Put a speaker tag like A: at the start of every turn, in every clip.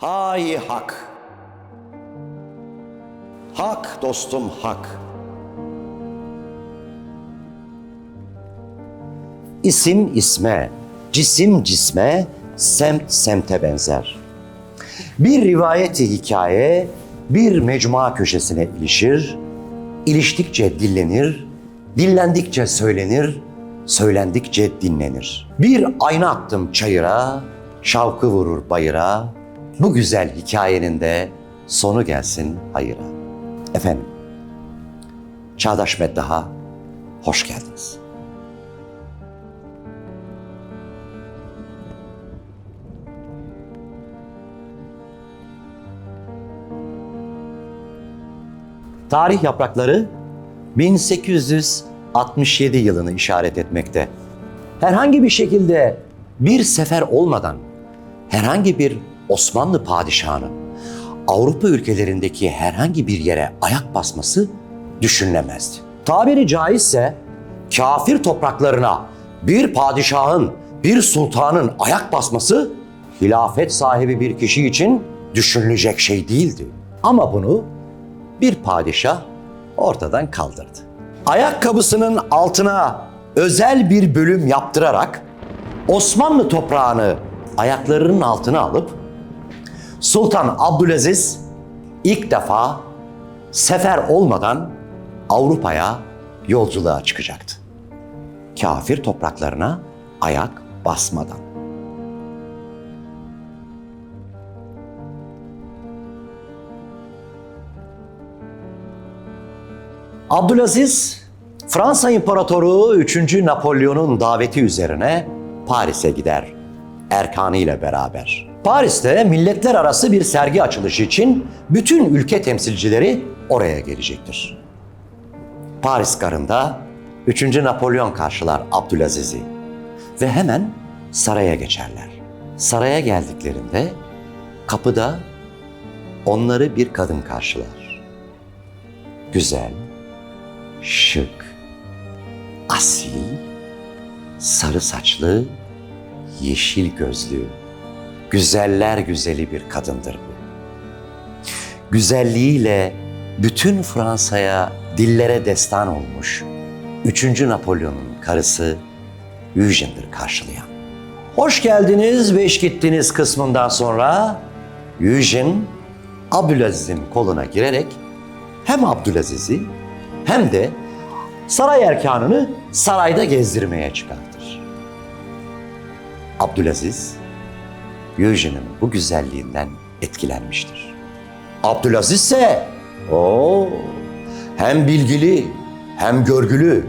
A: Hay hak. Hak dostum hak. İsim isme, cisim cisme, semt semte benzer. Bir rivayeti hikaye bir mecmua köşesine ilişir, iliştikçe dillenir, dillendikçe söylenir, söylendikçe dinlenir. Bir ayna attım çayıra, şavkı vurur bayıra, bu güzel hikayenin de sonu gelsin hayıra. Efendim, Çağdaş Meddaha, hoş geldiniz. Tarih yaprakları 1867 yılını işaret etmekte. Herhangi bir şekilde bir sefer olmadan herhangi bir Osmanlı padişahının Avrupa ülkelerindeki herhangi bir yere ayak basması düşünülemezdi. Tabiri caizse kafir topraklarına bir padişahın, bir sultanın ayak basması hilafet sahibi bir kişi için düşünülecek şey değildi. Ama bunu bir padişah ortadan kaldırdı. Ayakkabısının altına özel bir bölüm yaptırarak Osmanlı toprağını ayaklarının altına alıp Sultan Abdülaziz ilk defa sefer olmadan Avrupa'ya yolculuğa çıkacaktı. Kafir topraklarına ayak basmadan. Abdülaziz, Fransa İmparatoru 3. Napolyon'un daveti üzerine Paris'e gider. Erkanı ile beraber. Paris'te milletler arası bir sergi açılışı için bütün ülke temsilcileri oraya gelecektir. Paris garında 3. Napolyon karşılar Abdülaziz'i ve hemen saraya geçerler. Saraya geldiklerinde kapıda onları bir kadın karşılar. Güzel, şık, asil, sarı saçlı, yeşil gözlü, güzeller güzeli bir kadındır bu. Güzelliğiyle bütün Fransa'ya, dillere destan olmuş 3. Napolyon'un karısı Eugene'dir karşılayan. Hoş geldiniz, beş gittiniz kısmından sonra Eugene Abdülaziz'in koluna girerek hem Abdülaziz'i hem de saray erkanını sarayda gezdirmeye çıkartır. Abdülaziz, Eugene'in bu güzelliğinden etkilenmiştir. Abdülaziz ise o hem bilgili hem görgülü,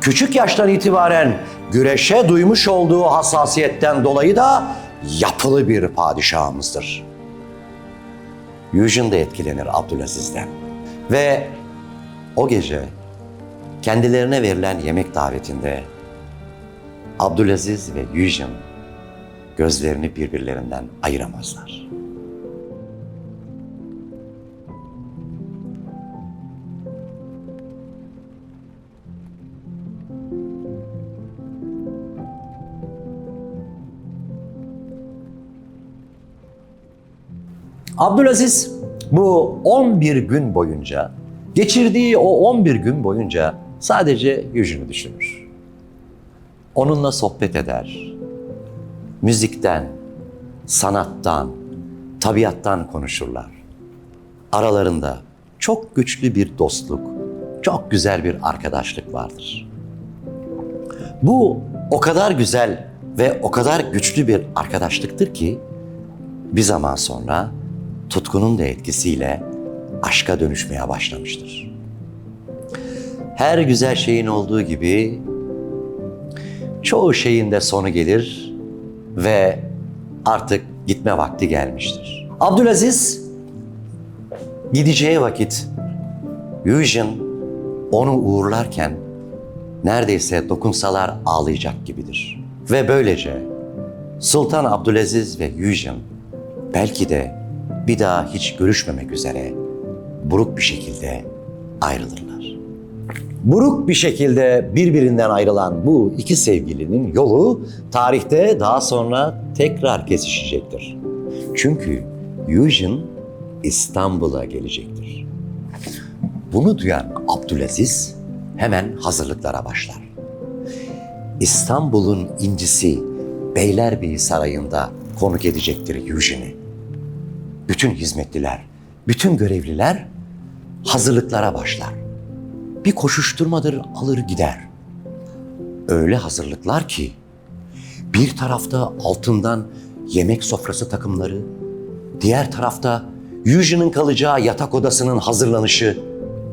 A: küçük yaştan itibaren güreşe duymuş olduğu hassasiyetten dolayı da yapılı bir padişahımızdır. Eugene de etkilenir Abdülaziz'den. Ve o gece kendilerine verilen yemek davetinde Abdülaziz ve Eugene gözlerini birbirlerinden ayıramazlar. Abdülaziz bu 11 gün boyunca geçirdiği o 11 gün boyunca sadece yüzünü düşünür. Onunla sohbet eder. Müzikten, sanattan, tabiattan konuşurlar. Aralarında çok güçlü bir dostluk, çok güzel bir arkadaşlık vardır. Bu o kadar güzel ve o kadar güçlü bir arkadaşlıktır ki bir zaman sonra tutkunun da etkisiyle aşka dönüşmeye başlamıştır. Her güzel şeyin olduğu gibi çoğu şeyin de sonu gelir ve artık gitme vakti gelmiştir. Abdülaziz gideceği vakit Eugene onu uğurlarken neredeyse dokunsalar ağlayacak gibidir. Ve böylece Sultan Abdülaziz ve Eugene belki de bir daha hiç görüşmemek üzere buruk bir şekilde ayrılırlar. Buruk bir şekilde birbirinden ayrılan bu iki sevgilinin yolu tarihte daha sonra tekrar kesişecektir. Çünkü Eugene İstanbul'a gelecektir. Bunu duyan Abdülaziz hemen hazırlıklara başlar. İstanbul'un incisi Beylerbeyi Sarayı'nda konuk edecektir Eugene'i. Bütün hizmetliler, bütün görevliler hazırlıklara başlar. Bir koşuşturmadır alır gider. Öyle hazırlıklar ki bir tarafta altından yemek sofrası takımları, diğer tarafta Eugene'in kalacağı yatak odasının hazırlanışı,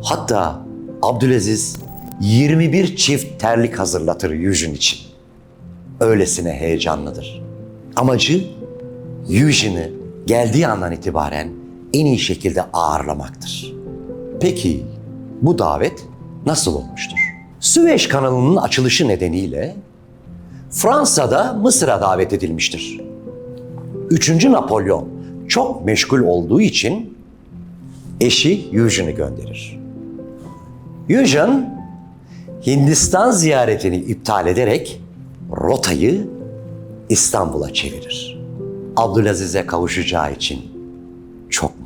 A: hatta Abdülaziz 21 çift terlik hazırlatır Eugene için. Öylesine heyecanlıdır. Amacı Eugene'i geldiği andan itibaren en iyi şekilde ağırlamaktır. Peki bu davet nasıl olmuştur? Süveyş kanalının açılışı nedeniyle Fransa'da Mısır'a davet edilmiştir. Üçüncü Napolyon çok meşgul olduğu için eşi Eugene'i gönderir. Eugene Hindistan ziyaretini iptal ederek rotayı İstanbul'a çevirir. Abdülaziz'e kavuşacağı için çok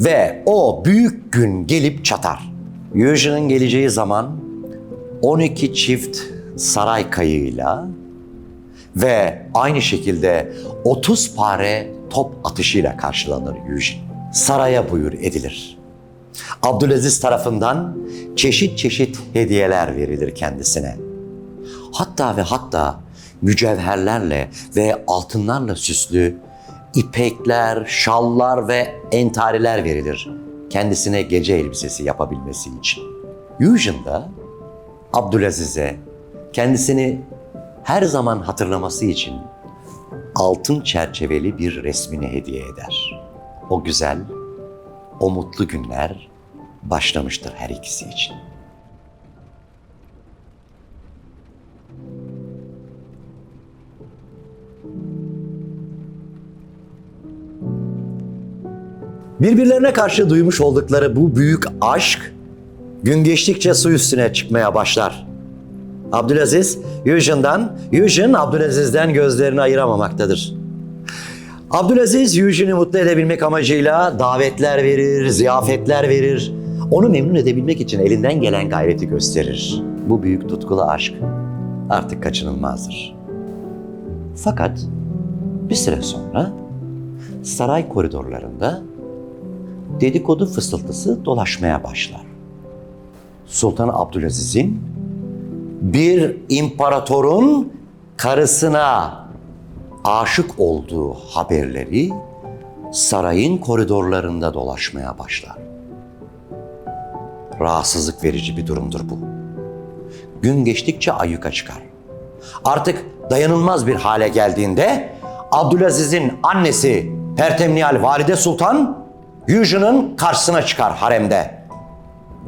A: Ve o büyük gün gelip çatar. Eugene'in geleceği zaman 12 çift saray kayığıyla ve aynı şekilde 30 pare top atışıyla karşılanır Eugene. Saraya buyur edilir. Abdülaziz tarafından çeşit çeşit hediyeler verilir kendisine. Hatta ve hatta mücevherlerle ve altınlarla süslü ipekler, şallar ve entariler verilir kendisine gece elbisesi yapabilmesi için. Eugene da Abdülaziz'e kendisini her zaman hatırlaması için altın çerçeveli bir resmini hediye eder. O güzel, o mutlu günler başlamıştır her ikisi için. Birbirlerine karşı duymuş oldukları bu büyük aşk gün geçtikçe su üstüne çıkmaya başlar. Abdülaziz, Eugene'dan, Eugene Abdülaziz'den gözlerini ayıramamaktadır. Abdülaziz, Eugene'i mutlu edebilmek amacıyla davetler verir, ziyafetler verir. Onu memnun edebilmek için elinden gelen gayreti gösterir. Bu büyük tutkulu aşk artık kaçınılmazdır. Fakat bir süre sonra saray koridorlarında dedikodu fısıltısı dolaşmaya başlar. Sultan Abdülaziz'in bir imparatorun karısına aşık olduğu haberleri sarayın koridorlarında dolaşmaya başlar. Rahatsızlık verici bir durumdur bu. Gün geçtikçe ayyuka çıkar. Artık dayanılmaz bir hale geldiğinde Abdülaziz'in annesi Pertemniyal Valide Sultan Eugene'ın karşısına çıkar haremde.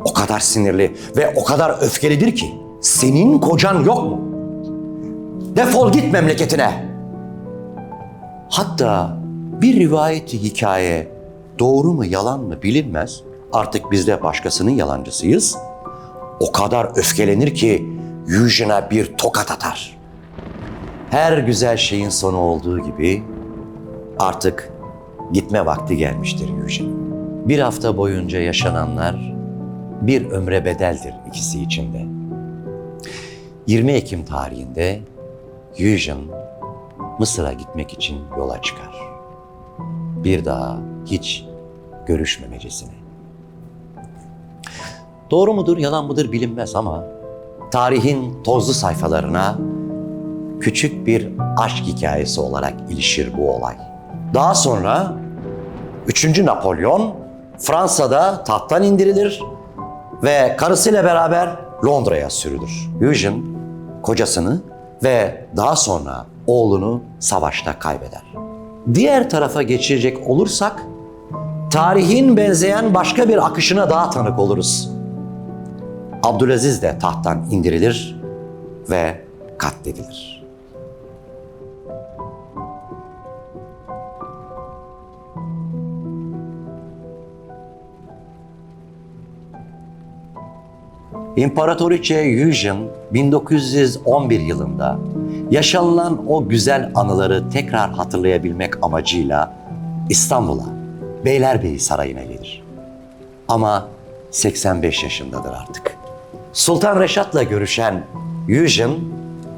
A: O kadar sinirli ve o kadar öfkelidir ki senin kocan yok mu? Defol git memleketine. Hatta bir rivayeti hikaye doğru mu yalan mı bilinmez. Artık biz de başkasının yalancısıyız. O kadar öfkelenir ki Eugene'a bir tokat atar. Her güzel şeyin sonu olduğu gibi artık gitme vakti gelmiştir Eugene. Bir hafta boyunca yaşananlar bir ömre bedeldir ikisi içinde. 20 Ekim tarihinde Eugene Mısır'a gitmek için yola çıkar. Bir daha hiç görüşmemecesine. Doğru mudur, yalan mıdır bilinmez ama tarihin tozlu sayfalarına küçük bir aşk hikayesi olarak ilişir bu olay. Daha sonra 3. Napolyon Fransa'da tahttan indirilir ve karısıyla beraber Londra'ya sürülür. Eugene kocasını ve daha sonra oğlunu savaşta kaybeder. Diğer tarafa geçirecek olursak tarihin benzeyen başka bir akışına daha tanık oluruz. Abdülaziz de tahttan indirilir ve katledilir. İmparatoriçe Yujin 1911 yılında yaşanılan o güzel anıları tekrar hatırlayabilmek amacıyla İstanbul'a Beylerbeyi Sarayı'na gelir. Ama 85 yaşındadır artık. Sultan Reşat'la görüşen Yujin,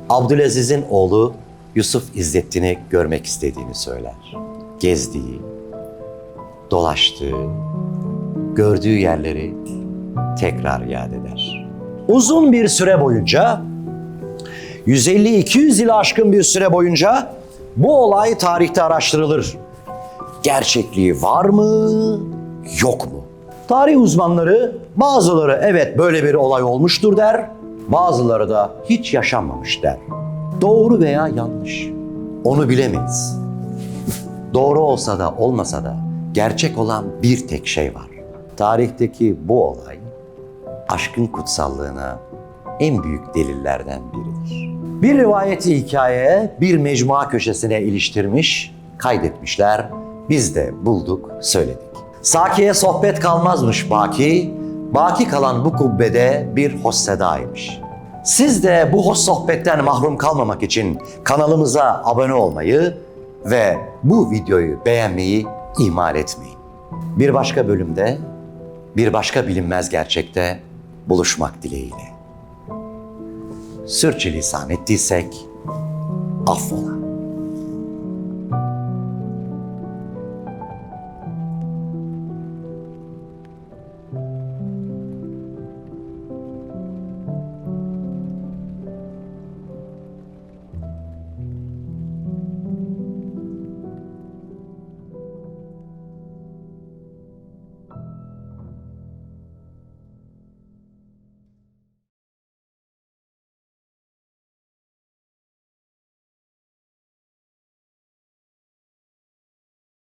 A: Abdülaziz'in oğlu Yusuf İzzettin'i görmek istediğini söyler. Gezdiği, dolaştığı, gördüğü yerleri tekrar yad eder. Uzun bir süre boyunca 150-200 yılı aşkın bir süre boyunca bu olay tarihte araştırılır. Gerçekliği var mı, yok mu? Tarih uzmanları bazıları evet böyle bir olay olmuştur der, bazıları da hiç yaşanmamış der. Doğru veya yanlış onu bilemeyiz. Doğru olsa da olmasa da gerçek olan bir tek şey var. Tarihteki bu olay aşkın kutsallığına en büyük delillerden biridir. Bir rivayeti hikayeye bir mecmua köşesine iliştirmiş, kaydetmişler. Biz de bulduk, söyledik. Sakiye sohbet kalmazmış baki, baki kalan bu kubbede bir hoş sedaymış. Siz de bu hoş sohbetten mahrum kalmamak için kanalımıza abone olmayı ve bu videoyu beğenmeyi ihmal etmeyin. Bir başka bölümde, bir başka bilinmez gerçekte buluşmak dileğiyle. Sürçülisan ettiysek affola.